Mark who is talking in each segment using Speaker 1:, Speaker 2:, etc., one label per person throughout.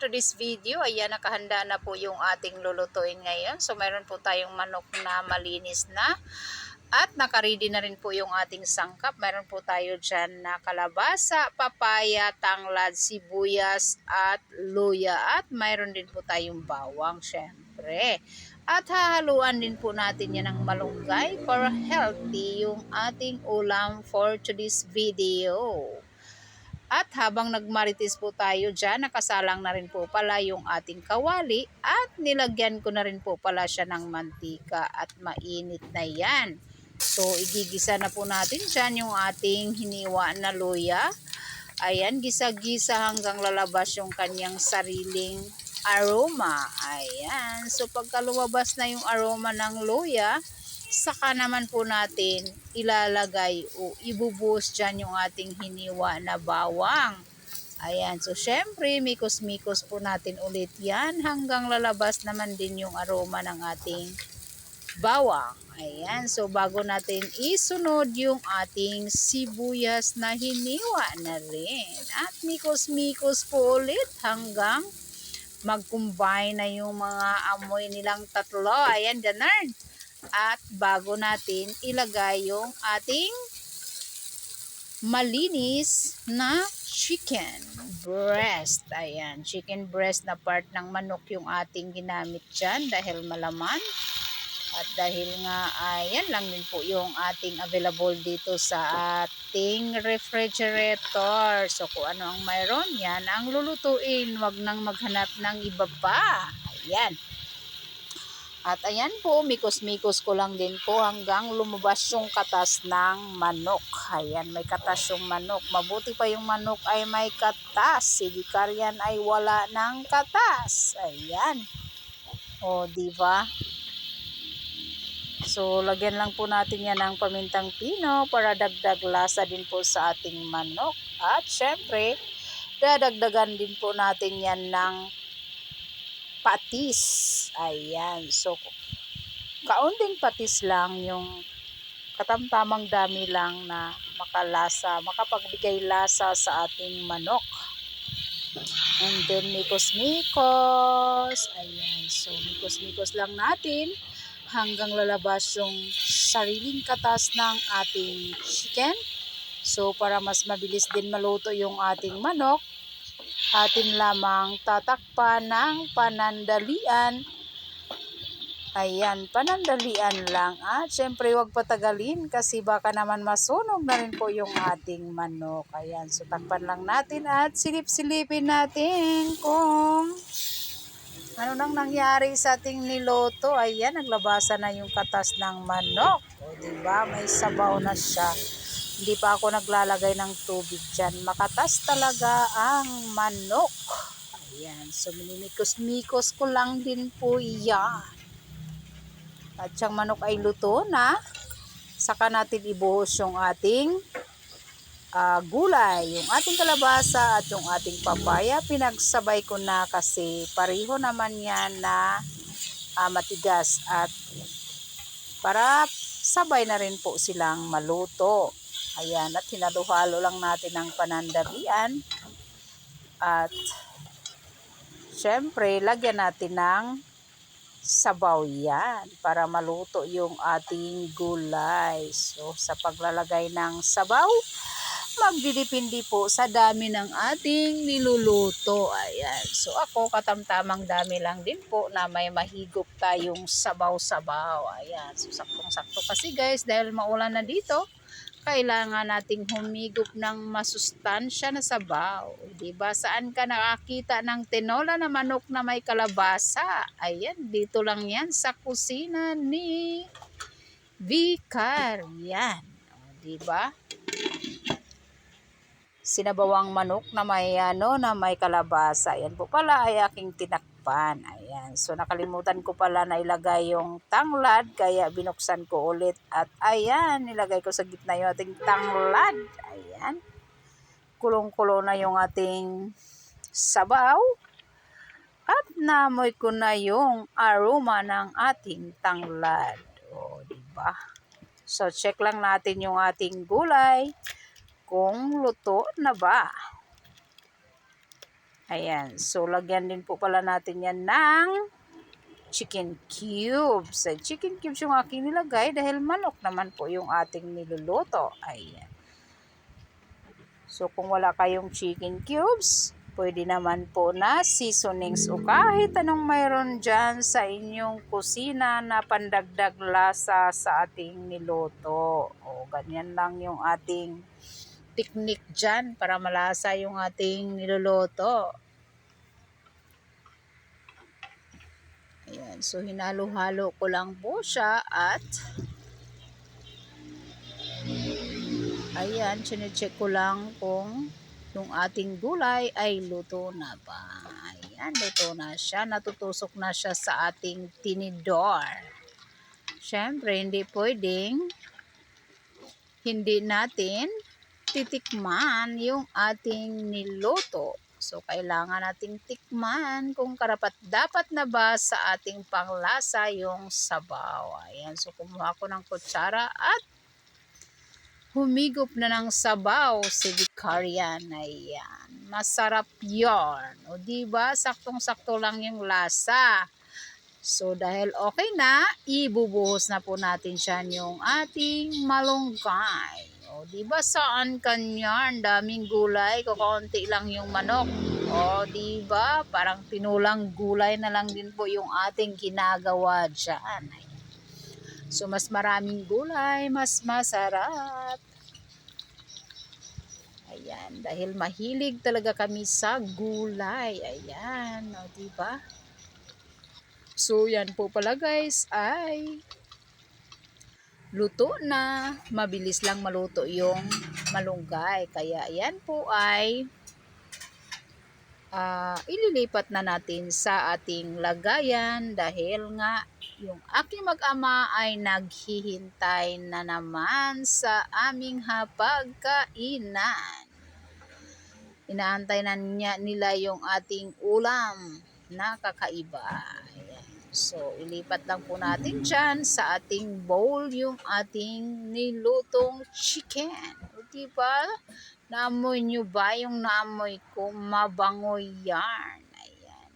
Speaker 1: For today's video, ayan, nakahanda na po yung ating lulutuin ngayon. So mayroon po tayong manok na malinis na. At nakaready na rin po yung ating sangkap. Mayroon po tayo dyan na kalabasa, papaya, tanglad, sibuyas, at luya. At mayroon din po tayong bawang, syempre. At hahaluan din po natin yan ng malunggay para healthy yung ating ulam for today's video. At habang nagmarites po tayo dyan, nakasalang na rin po pala yung ating kawali at nilagyan ko na rin po pala siya ng mantika at mainit na yan. So, igigisa na po natin dyan yung ating hiniwa na luya. Ayan, gisa-gisa hanggang lalabas yung kanyang sariling aroma. Ayan. So, pagka lumabas na yung aroma ng luya, saka naman po natin ilalagay o ibubuhos dyan yung ating hiniwa na bawang. Ayan, so syempre, mikos-mikos po natin ulit yan hanggang lalabas naman din yung aroma ng ating bawang. Ayan, so bago natin isunod yung ating sibuyas na hiniwa na rin. At mikos-mikos po ulit hanggang mag-combine na yung mga amoy nilang tatlo. Ayan, ganun. At bago natin ilagay yung ating malinis na chicken breast. Ayan, chicken breast na part ng manok yung ating ginamit dyan dahil malaman. At dahil nga, ayan lang din po yung ating available dito sa ating refrigerator. So kung ano ang mayroon, yan ang lulutuin. Huwag nang maghanap ng iba pa. Ayan. At ayan po, mikos-mikos ko lang din po hanggang lumabas yung katas ng manok. Ayan, may katas yung manok. Mabuti pa yung manok ay may katas. Si Dikarian ay wala ng katas. Ayan. O, di ba? So, lagyan lang po natin yan ng pamintang pino para dagdag lasa din po sa ating manok. At syempre, dadagdagan din po natin yan ng patis. Ayan. So, kaunting patis lang yung katamtamang dami lang na makalasa, makapagbigay lasa sa ating manok. And then, mikos-mikos. Ayan. So, mikos-mikos lang natin hanggang lalabas yung sariling katas ng ating chicken. So, para mas mabilis din maluto yung ating manok, atin lamang tatakpan ng panandalian. Ayan, panandalian lang. At syempre, huwag patagalin kasi baka naman masunog na rin po yung ating manok. Ayan, so takpan lang natin at silip-silipin natin kung ano nang nangyari sa ating niloto? Ayan, naglabasan na yung katas ng manok. O, diba? May sabaw na siya. Hindi pa ako naglalagay ng tubig dyan. Makatas talaga ang manok. Ayan. So, minimikos-mikos ko lang din po yan. At siyang manok ay luto na. Saka natin ibuhos yung ating uh, gulay, yung ating kalabasa at yung ating papaya, pinagsabay ko na kasi pareho naman yan na uh, matigas at para sabay na rin po silang maluto. Ayan, at hinaluhalo lang natin ang panandalian at syempre, lagyan natin ng sabaw yan para maluto yung ating gulay. So, sa paglalagay ng sabaw, magdidepende po sa dami ng ating niluluto. Ayan. So ako katamtamang dami lang din po na may mahigop tayong sabaw-sabaw. Ayan. So saktong-sakto kasi guys dahil maulan na dito, kailangan nating humigop ng masustansya na sabaw. Diba? Saan ka nakakita ng tinola na manok na may kalabasa? Ayan, dito lang yan sa kusina ni Vicar. Yan. Diba? sinabawang manok na may ano na may kalabasa. Yan po pala ay aking tinakpan. Ayan. So nakalimutan ko pala na ilagay yung tanglad kaya binuksan ko ulit at ayan nilagay ko sa gitna yung ating tanglad. Ayan. Kulong-kulo na yung ating sabaw. At namoy ko na yung aroma ng ating tanglad. O, di ba? So check lang natin yung ating gulay kung luto na ba. Ayan. So, lagyan din po pala natin yan ng chicken cubes. Ay, chicken cubes yung aking nilagay dahil manok naman po yung ating niluluto. Ayan. So, kung wala kayong chicken cubes, pwede naman po na seasonings o kahit anong mayroon dyan sa inyong kusina na pandagdag lasa sa ating niluto. O, ganyan lang yung ating technique dyan para malasa yung ating niluluto. Ayan, so hinalo-halo ko lang po siya at ayan, chinecheck ko lang kung yung ating gulay ay luto na ba. Ayan, luto na siya. Natutusok na siya sa ating tinidor. Siyempre, hindi pwedeng hindi natin titikman yung ating niluto. So, kailangan nating tikman kung karapat dapat na ba sa ating panglasa yung sabaw. Ayan, so kumuha ko ng kutsara at humigop na ng sabaw si Vicarian. Ayan, masarap yon. O, diba? Saktong-sakto lang yung lasa. So, dahil okay na, ibubuhos na po natin siya yung ating malunggay. O, di ba saan kanyan? Daming gulay, kukunti lang yung manok. O, di ba? Parang tinulang gulay na lang din po yung ating ginagawa dyan. So, mas maraming gulay, mas masarap. Ayan, dahil mahilig talaga kami sa gulay. Ayan, o, di ba? So, yan po pala guys ay luto na. Mabilis lang maluto yung malunggay. Kaya yan po ay uh, ililipat na natin sa ating lagayan dahil nga yung aking mag-ama ay naghihintay na naman sa aming hapagkainan. Inaantay na niya, nila yung ating ulam na kakaiba. So, ilipat lang po natin dyan sa ating bowl yung ating nilutong chicken. O, diba? Naamoy nyo ba yung naamoy ko? Mabango yan. Ayan.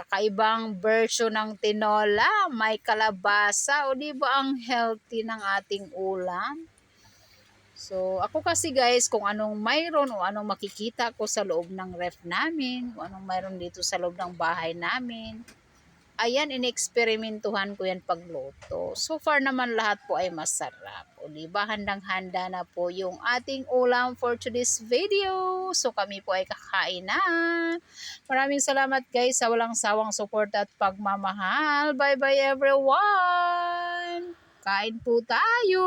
Speaker 1: Kakaibang version ng tinola. May kalabasa. O, diba ang healthy ng ating ulam? So, ako kasi guys, kung anong mayroon o anong makikita ko sa loob ng ref namin, kung anong mayroon dito sa loob ng bahay namin, ayan, ineksperimentuhan ko yan pagluto. So far naman lahat po ay masarap. O diba, handang-handa na po yung ating ulam for today's video. So kami po ay kakain na. Maraming salamat guys sa walang sawang support at pagmamahal. Bye-bye everyone! Kain po tayo!